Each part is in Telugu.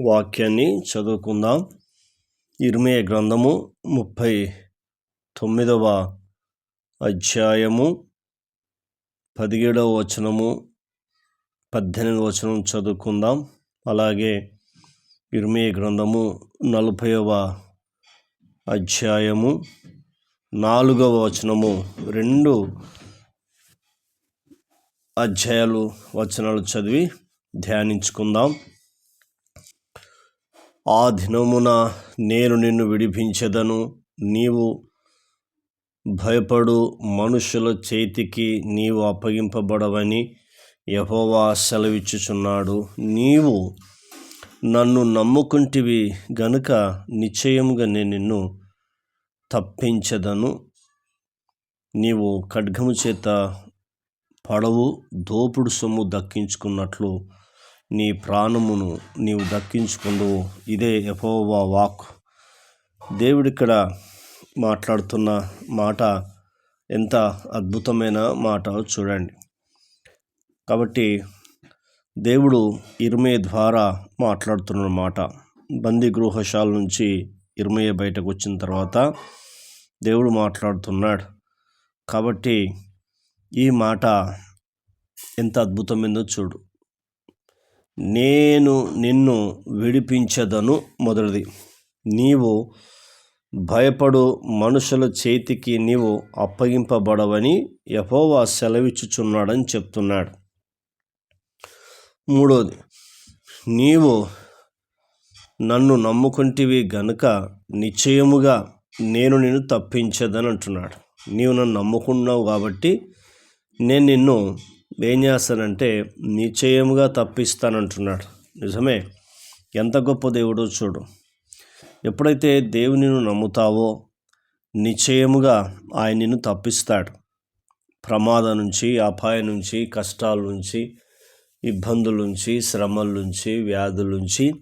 వాక్యాన్ని చదువుకుందాం. ఇర్మయ గ్రంథము ముప్పై తొమ్మిదవ అధ్యాయము పదిహేడవ వచనము పద్దెనిమిదవ వచనం చదువుకుందాం. అలాగే ఇర్మయ గ్రంథము నలభైవ అధ్యాయము నాలుగవ వచనము రెండు అధ్యాయాలు వచనాలు చదివి ధ్యానించుకుందాం. ఆ దినమున నేను నిన్ను విడిపించదను. నీవు భయపడు మనుషుల చేతికి నీవు అప్పగింపబడవని యహోవా సెలవిచ్చుచున్నాడు. నీవు నన్ను నమ్ముకుంటివి గనుక నిశ్చయముగా నేను నిన్ను తప్పించదను. నీవు ఖడ్గము చేత పడవు దోపుడు సొమ్ము దక్కించుకున్నట్లు నీ ప్రాణమును నీవు దక్కించుకుందువు ఇదే ఎపోవా వాక్ దేవుడిక్కడ మాట్లాడుతున్న మాట ఎంత అద్భుతమైన మాట చూడండి. కాబట్టి దేవుడు ఇర్మే ద్వారా మాట్లాడుతున్న మాట. బందీ గృహశాల నుంచి ఇర్మయ్య బయటకు వచ్చిన తర్వాత దేవుడు మాట్లాడుతున్నాడు. కాబట్టి ఈ మాట ఎంత అద్భుతమైందో చూడు. నేను నిన్ను విడిపించదను మొదటిది. నీవు భయపడు మనుషుల చేతికి నీవు అప్పగింపబడవని యహోవా సెలవిచ్చుచున్నాడని చెప్తున్నాడు. మూడోది నీవు నన్ను నమ్ముకుంటివి గనుక నిశ్చయముగా నేను నిన్ను తప్పించదని అంటున్నాడు నీవు నన్ను నమ్ముకున్నావు కాబట్టి నేను నిన్ను ఏం చేస్తానంటే నిశ్చయముగా తప్పిస్తానంటున్నాడు. నిజమే? ఎంత గొప్ప దేవుడో చూడు. ఎప్పుడైతే దేవుని నమ్ముతావో నిశ్చయముగా ఆయన నిన్ను తప్పిస్తాడు. ప్రమాదం నుంచి అపాయం నుంచి కష్టాల నుంచి ఇబ్బందుల నుంచి శ్రమల నుంచి వ్యాధుల నుంచి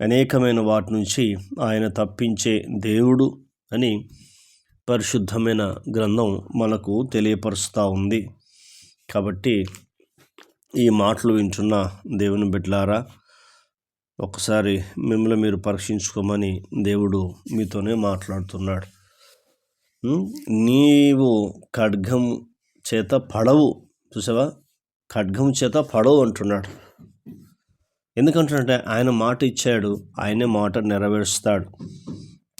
అనేకమైన వాటి నుంచి ఆయన తప్పించే దేవుడు అని పరిశుద్ధమైన గ్రంథం మనకు తెలియపరుస్తూ ఉంది. కాబట్టి ఈ మాటలు వింటున్న దేవుని బిడ్డలారా ఒకసారి మిమ్మల్ని మీరు పరీక్షించుకోమని దేవుడు మీతోనే మాట్లాడుతున్నాడు. నీవు ఖడ్గం చేత పడవు. చూసావా? ఖడ్గం చేత పడవు అంటున్నాడు. ఎందుకంటే ఆయన మాట ఇచ్చాడు ఆయనే మాట నెరవేరుస్తాడు.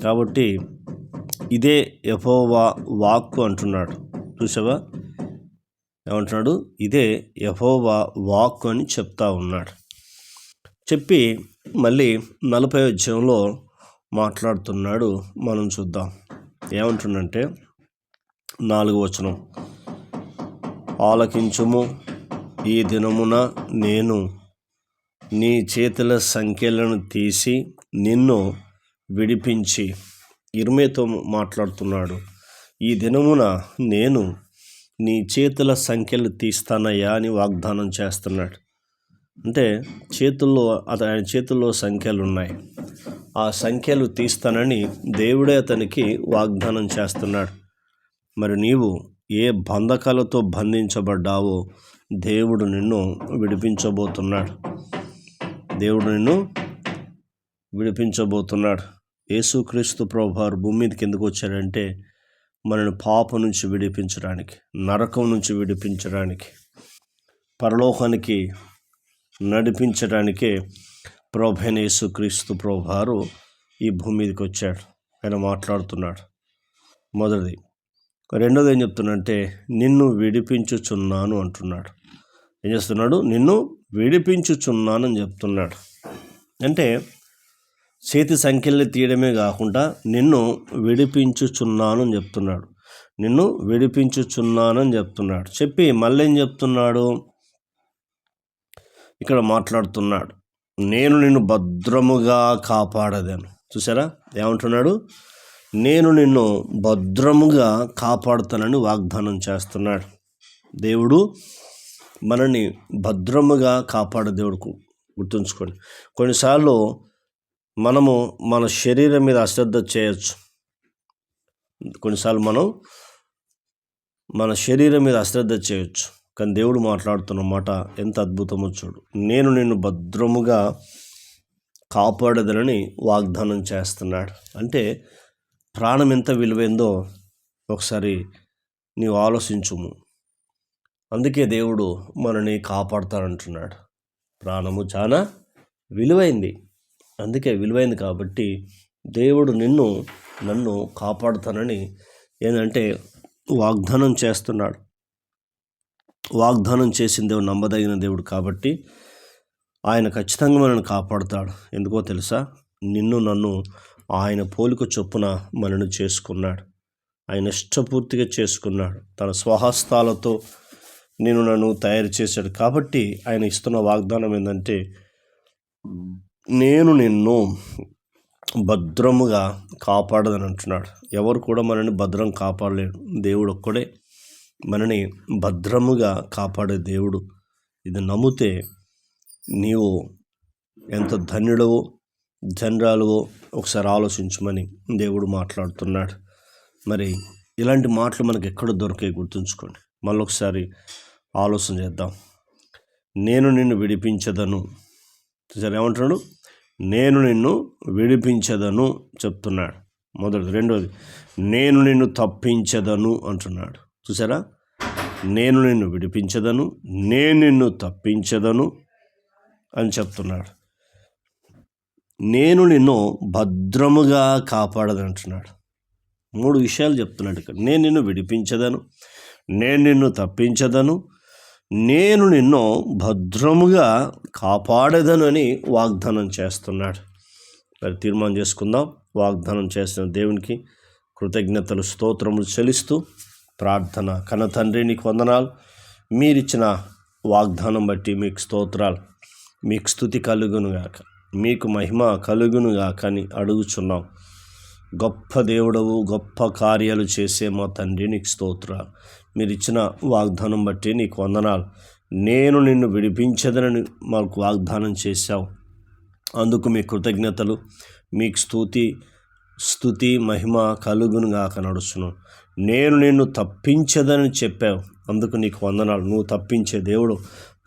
కాబట్టి ఇదే యహోవా వాక్కు అంటున్నాడు. చూసావా? ఏమంటున్నాడు? ఇదే యహోవా వాక్ అని చెప్తా ఉన్నాడు. చెప్పి మళ్ళీ నలభై అధ్యాయంలో మాట్లాడుతున్నాడు. మనం చూద్దాం. ఏమంటుండంటే నాలుగు వచనం. ఆలకించుము ఈ దినమున నేను నీ చేతుల సంఖ్యలను తీసి నిన్ను విడిపించి. ఇర్మేతో మాట్లాడుతున్నాడు. ఈ దినమున నేను నీ చేతుల సంఖ్యలు తీస్తానయ్యా అని వాగ్దానం చేస్తున్నాడు. అంటే చేతుల్లో ఆయన చేతుల్లో సంఖ్యలు ఉన్నాయి ఆ సంఖ్యలు తీస్తానని దేవుడే అతనికి వాగ్దానం చేస్తున్నాడు. మరి నీవు ఏ బంధకాలతో బంధించబడ్డావో దేవుడు నిన్ను విడిపించబోతున్నాడు. దేవుడు నిన్ను విడిపించబోతున్నాడు. యేసుక్రీస్తు ప్రభువారు భూమి మీదకి ఎందుకు వచ్చారంటే మనను పాపం నుంచి విడిపించడానికి నరకం నుంచి విడిపించడానికి పరలోకానికి నడిపించడానికే ప్రభైన యేసుక్రీస్తు ప్రభువారు ఈ భూమి మీదకి వచ్చాడు ఆయన మాట్లాడుతున్నాడు. మొదటిది రెండోది ఏం చెప్తున్నాడంటే నిన్ను విడిపించుచున్నాను అంటున్నాడు. ఏం చేస్తున్నాడు? నిన్ను విడిపించుచున్నానని చెప్తున్నాడు. అంటే చేతి సంఖ్యల్ని తీయడమే కాకుండా నిన్ను విడిపించుచున్నాను అని చెప్తున్నాడు. నిన్ను విడిపించుచున్నానని చెప్తున్నాడు. చెప్పి మళ్ళీ ఏం చెప్తున్నాడు? ఇక్కడ మాట్లాడుతున్నాడు. నేను నిన్ను భద్రముగా కాపాడదాను. చూసారా? ఏమంటున్నాడు? నేను నిన్ను భద్రముగా కాపాడుతానని వాగ్దానం చేస్తున్నాడు. దేవుడు మనని భద్రముగా కాపాడే దేవుడు గుర్తుంచుకోండి. కొన్నిసార్లు మనము మన శరీరం మీద అశ్రద్ధ చేయొచ్చు. కొన్నిసార్లు మనం మన శరీరం మీద అశ్రద్ధ చేయొచ్చు. కానీ దేవుడు మాట్లాడుతున్న మాట ఎంత అద్భుతమో చూడు. నేను నిన్ను భద్రముగా కాపాడదనని వాగ్దానం చేస్తున్నాడు. అంటే ప్రాణం ఎంత విలువైందో ఒకసారి నీవు ఆలోచించుము. అందుకే దేవుడు మనని కాపాడుతాడంటున్నాడు. ప్రాణము చాలా విలువైంది. అందుకే విలువైంది కాబట్టి దేవుడు నిన్ను నన్ను కాపాడుతానని ఏంటంటే వాగ్దానం చేస్తున్నాడు. వాగ్దానం చేసిన దేవుడు నమ్మదగిన దేవుడు కాబట్టి ఆయన ఖచ్చితంగా మనల్ని కాపాడుతాడు. ఎందుకో తెలుసా? నిన్ను నన్ను ఆయన పోలిక చొప్పున మనను చేసుకున్నాడు. ఆయన ఇష్టపూర్తిగా చేసుకున్నాడు. తన స్వహస్తాలతో నేను నన్ను తయారు చేశాడు. కాబట్టి ఆయన ఇస్తున్న వాగ్దానం ఏంటంటే నేను నిన్ను భద్రముగా కాపాడదని అంటున్నాడు. ఎవరు కూడా మనని భద్రం కాపాడలేడు దేవుడు ఒక్కడే మనని భద్రముగా కాపాడే దేవుడు. ఇది నమ్మితే నీవు ఎంత ధన్యుడవో జనరాలువో ఒకసారి ఆలోచించమని దేవుడు మాట్లాడుతున్నాడు. మరి ఇలాంటి మాటలు మనకు ఎక్కడ దొరికే గుర్తుంచుకోండి. మళ్ళీ ఒకసారి ఆలోచన చేద్దాం. నేను నిన్ను విడిపించదను. చూసారు ఏమంటున్నాడు నేను నిన్ను విడిపించదను చెప్తున్నాడు. మొదటిది. రెండోది నేను నిన్ను తప్పించదను అంటున్నాడు. చూసారా? నేను నిన్ను విడిపించదను నేను నిన్ను తప్పించదను అని చెప్తున్నాడు. నేను నిన్ను భద్రముగా కాపాడదంటున్నాడు. మూడు విషయాలు చెప్తున్నాడు ఇక్కడ. నేను నిన్ను విడిపించదను నేను నిన్ను తప్పించదను నేను నిన్ను భద్రముగా కాపాడేదనని వాగ్దానం చేస్తున్నాడు. మరి తీర్మానం చేసుకుందాం. వాగ్దానం చేసిన దేవునికి కృతజ్ఞతలు స్తోత్రములు చెల్లిస్తూ ప్రార్థన కన తండ్రి నీకు వందనాలు. మీరిచ్చిన వాగ్దానం బట్టి మీకు స్తోత్రాలు. మీకు స్థుతి కలుగునుగాక మీకు మహిమ కలుగునుగాక అని అడుగుచున్నాం. గొప్ప దేవుడవు గొప్ప కార్యాలు చేసే మా తండ్రి నీకు స్తోత్రాలు. మీరు ఇచ్చిన వాగ్దానం బట్టి నీకు వందనాలు. నేను నిన్ను విడిపించదనని మాకు వాగ్దానం చేశావు. అందుకు మీ కృతజ్ఞతలు మీకు స్థుతి స్థుతి మహిమ కలుగును గాక నడుచును. నేను నిన్ను తప్పించదని చెప్పావు. అందుకు నీకు వందనాలు. నువ్వు తప్పించే దేవుడు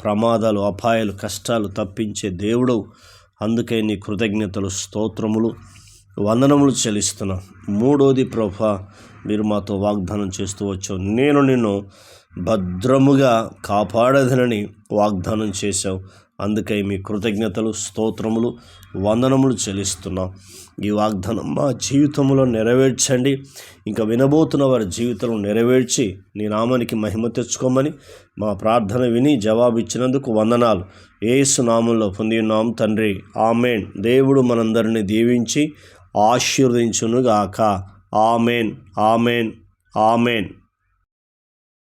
ప్రమాదాలు అపాయాలు కష్టాలు తప్పించే దేవుడు అందుకే నీ కృతజ్ఞతలు స్తోత్రములు. వందనములు చెల్లిస్తున్నాం. మూడోది ప్రభా మీరు మాతో వాగ్దానం చేస్తూ వచ్చావు. నేను నిన్ను భద్రముగా కాపాడదనని వాగ్దానం చేశావు. అందుకే మీ కృతజ్ఞతలు స్తోత్రములు వందనములు చెల్లిస్తున్నాం. ఈ వాగ్దానం మా జీవితంలో నెరవేర్చండి. ఇంకా వినబోతున్న వారి జీవితం నెరవేర్చి నీ నామానికి మహిమ తెచ్చుకోమని మా ప్రార్థన విని జవాబిచ్చినందుకు వందనాలు. ఏసు నామంలో పొందినాం తండ్రి. ఆమెన్. దేవుడు మనందరిని దీవించి ఆశీర్వదించునుగాక. Amen amen amen.